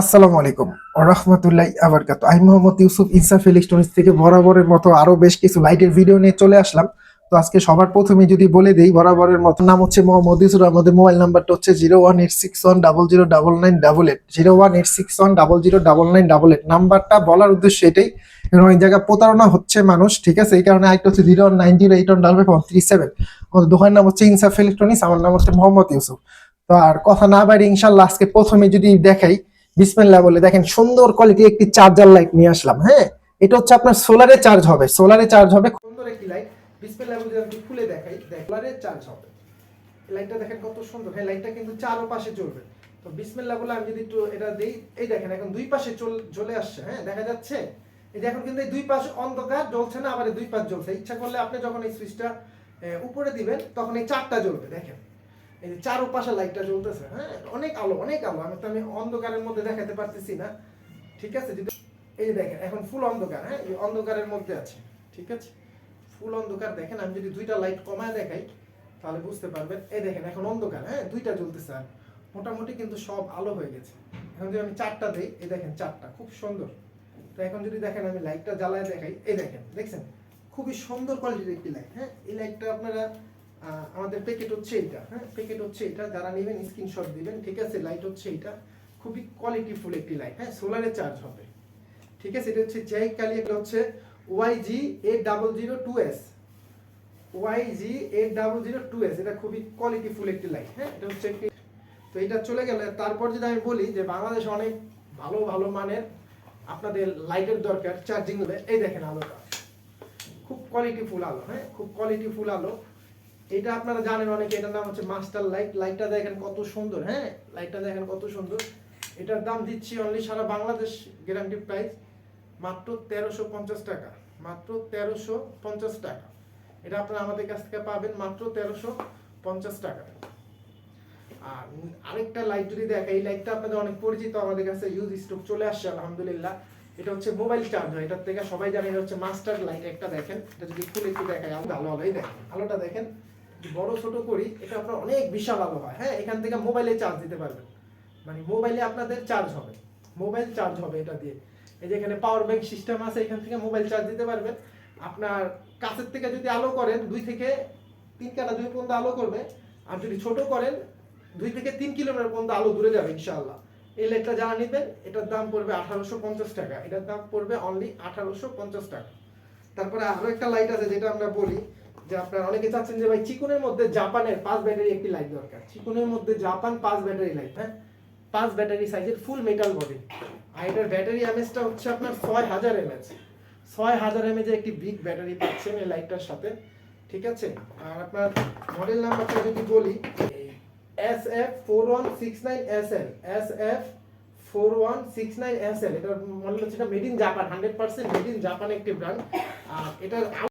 আসসালামু আলাইকুম। রহমতুল্লাহ আবরকাত। আমি মোহাম্মদ ইউসুফ ইনসাফ ইলেকট্রনিক্স থেকে বরাবরের মতো আরও বেশ কিছু লাইটের ভিডিও নিয়ে চলে আসলাম। তো আজকে সবার প্রথমে যদি বলে দেই, বরাবরের মতো নাম হচ্ছে মোহাম্মদ ইউসুফ। আমাদের মোবাইল নাম্বারটা হচ্ছে zero one eight six one double zero double nine double eight. Zero one eight six one double zero double nine double eight. নাম্বারটা বলার উদ্দেশ্য এটাই, কারণ অনেক জায়গায় প্রতারণা হচ্ছে মানুষ, ঠিক আছে? এই কারণে আরেকটা হচ্ছে zero one nine zero eight one double five three seven. আমাদের দোকানের নাম হচ্ছে ইনসাফ ইলেকট্রনিক্স, আমার নাম হচ্ছে মোহাম্মদ ইউসুফ। তো আর কথা না বাড়ি ইনশাল্লাহ আজকে প্রথমে যদি দেখাই বিসমিল্লাহ বলে, দেখেন সুন্দর কোয়ালিটি একটি চার্জার লাইট নিয়ে আসলাম হ্যাঁ? এটা হচ্ছে আপনার সোলারে চার্জ হবে সোলারে চার্জ হবে, সুন্দর একটি লাইট বিসমিল্লাহ বলে যদি খুলে দেখাই সোলারে চার্জ হবে। লাইটটা দেখেন কত সুন্দর হ্যাঁ লাইটটা কিন্তু চারো পাশে জ্বলবে তো বিসমিল্লাহ বলে আমি যদি একটু এটা দেই, এই দেখেন, এখন দুই পাশে চল- আসছে হ্যাঁ দেখা যাচ্ছে? এই যে এখন কিন্তু এই দুই পাশ অন্ধকার, জ্বলছে না, আবার দুই পাশ জ্বলছে। ইচ্ছা করলে আপনি যখন এই সুইচটা উপরে দিবেন, তখন এই চারটা জ্বলবে, দেখেন। এই যে চারোপাশে লাইটটা জ্বলতেছে হ্যাঁ? অনেক আলো অনেক আলো। আমি তো আমি অন্ধকারের মধ্যে দেখাতে পারতেছি না। ঠিক আছে? যদি এই যে দেখেন, এখন ফুল অন্ধকার হ্যাঁ? এই অন্ধকারের মধ্যে আছে, ঠিক আছে? ফুল অন্ধকার দেখেন, আমি যদি দুইটা লাইট কমায় দেখাই, তাহলে বুঝতে পারবেন। এই দেখেন, এখন অন্ধকার হ্যাঁ? দুইটা জ্বলতেছে আর মোটামুটি কিন্তু সব আলো হয়ে গেছে। এখন যদি আমি চারটা দিই, এই দেখেন চারটা, খুব সুন্দর। তো এখন যদি দেখেন, আমি লাইটটা জ্বালায় দেখাই, এই দেখেন, দেখছেন? খুবই সুন্দর কোয়ালিটির একটি লাইট হ্যাঁ? এই লাইটটা আপনারা আমাদের প্যাকেট হচ্ছে এটা হ্যাঁ? প্যাকেট হচ্ছে এটা যারা নেবেন স্ক্রিনশট দিবেন, ঠিক আছে? লাইট হচ্ছে এটা খুবই কোয়ালিটিফুল একটি লাইট হ্যাঁ? সোলারে চার্জ হবে। ঠিক আছে? এটা হচ্ছে জয় কালি এটা হচ্ছে YG eight double zero two S YG eight double zero two S এটা খুবই কোয়ালিটিফুল একটি লাইট হ্যাঁ? এটা হচ্ছে একটি তো এটা চলে গেলে। তারপর যদি আমি বলি যে বাংলাদেশ অনেক ভালো ভালো মানের আপনাদের লাইটের দরকার চার্জিং এই দেখেন আলোটা। খুব কোয়ালিটিফুল আলো হ্যাঁ? খুব কোয়ালিটিফুল আলো। এটা আপনারা জানেন অনেকে, এটার নাম হচ্ছে মাস্টার লাইট লাইটটা দেখেন কত সুন্দর হ্যাঁ? লাইটটা দেখেন কত সুন্দর। এটার দাম দিচ্ছি অনলি সারা বাংলাদেশ গ্যারান্টি প্রাইস মাত্র তেরোশো টাকা। মাত্র তেরোশো টাকা। এটা আপনারা আমাদের কাছ থেকে পাবেন মাত্র তেরোশো টাকা। আর আরেকটা লাইট যদি দেখা এই লাইটটা আপনাদের অনেক পরিচিত, আমাদের কাছে ইউজ স্টক চলে আসছে, আলহামদুলিল্লাহ। এটা হচ্ছে মোবাইল চার্জ এটার থেকে সবাই জানে এটা হচ্ছে মাস্টার লাইট একটা দেখেন। এটা যদি খুলে একটু দেখাই আমি ভালো আলোই দেখেন। আলোটা দেখেন। বড় ছোট করি, এটা আপনার অনেক বিশাল আলো হয়। হ্যাঁ এখান থেকে মোবাইলে চার্জ দিতে পারবেন। মানে মোবাইলে আপনাদের চার্জ হবে। মোবাইল চার্জ হবে এটা দিয়ে। এই যে এখানে পাওয়ার ব্যাংক সিস্টেম আছে, এখান থেকে মোবাইল চার্জ দিতে পারবেন। আপনার কাছের থেকে যদি আলো করেন, দুই থেকে তিন কাটা দুই পর্যন্ত আলো করবে। আর যদি ছোট করেন, দুই থেকে তিন কিলোমিটার পর্যন্ত আলো দূরে যাবে, ইনশাআল্লাহ। এই লাইটটা যারা নেবেন, এটার দাম পড়বে আঠারোশো পঞ্চাশ টাকা। এটার দাম পড়বে অনলি আঠারোশো পঞ্চাশ টাকা। তারপরে আরও একটা লাইট আছে, যেটা আমরা বলি যে আপনারা অনেকে চাচ্ছেন যে ভাই চিকুনের মধ্যে জাপানের পাঁচ ব্যাটারি একটি লাইট দরকার। চিকুনের মধ্যে জাপান পাঁচ ব্যাটারি লাইট হ্যাঁ? পাঁচ ব্যাটারি সাইজের ফুল মেটাল বডি আর এটার ব্যাটারি এমএসটা হচ্ছে আপনার ছয় হাজার এমএচ ছয় হাজার এমএচ একটি বিগ ব্যাটারি পাচ্ছেন এই লাইটটার সাথে, ঠিক আছে? আর আপনার মডেল নাম্বারটা যদি বলি S F four one six nine S L S F four one six nine S L এটার মডেল হচ্ছে এটা made in Japan hundred percent made in Japan একটি ব্র্যান্ড আর এটার